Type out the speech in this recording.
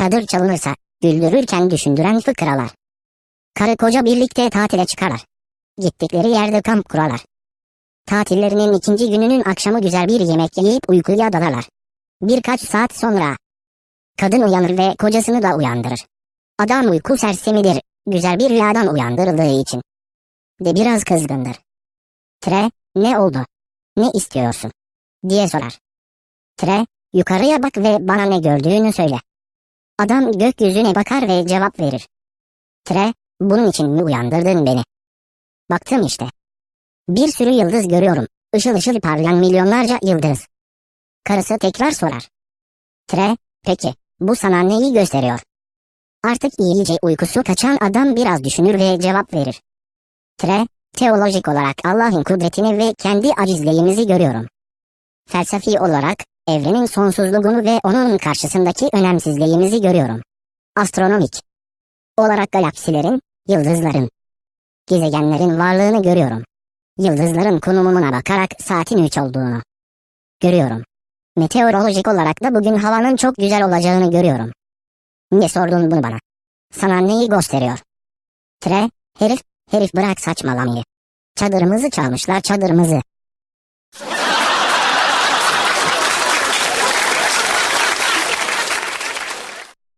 Çadır çalınırsa, güldürürken düşündüren fıkralar. Karı koca birlikte tatile çıkarlar. Gittikleri yerde kamp kurarlar. Tatillerinin ikinci gününün akşamı güzel bir yemek yiyip uykuya dalarlar. Birkaç saat sonra kadın uyanır ve kocasını da uyandırır. Adam uyku sersemidir, güzel bir rüyadan uyandırıldığı için. De biraz kızgındır. Tre, ne oldu? Ne istiyorsun? diye sorar. Tre, yukarıya bak ve bana ne gördüğünü söyle. Adam gökyüzüne bakar ve cevap verir. Tre, bunun için mi uyandırdın beni? Baktım işte. Bir sürü yıldız görüyorum. Işıl ışıl parlayan milyonlarca yıldız. Karısı tekrar sorar. Tre, peki, bu sana neyi gösteriyor? Artık iyice uykusu kaçan adam biraz düşünür ve cevap verir. Tre, teolojik olarak Allah'ın kudretini ve kendi acizliğimizi görüyorum. Felsefi olarak evrenin sonsuzluğunu ve onun karşısındaki önemsizliğimizi görüyorum. Astronomik olarak galaksilerin, yıldızların, gezegenlerin varlığını görüyorum. Yıldızların konumuna bakarak saatin 3 olduğunu görüyorum. Meteorolojik olarak da bugün havanın çok güzel olacağını görüyorum. Niye sordun bunu bana? Sana neyi gösteriyor? Tre, herif, herif bırak saçmalamayı. Çadırımızı çalmışlar çadırımızı.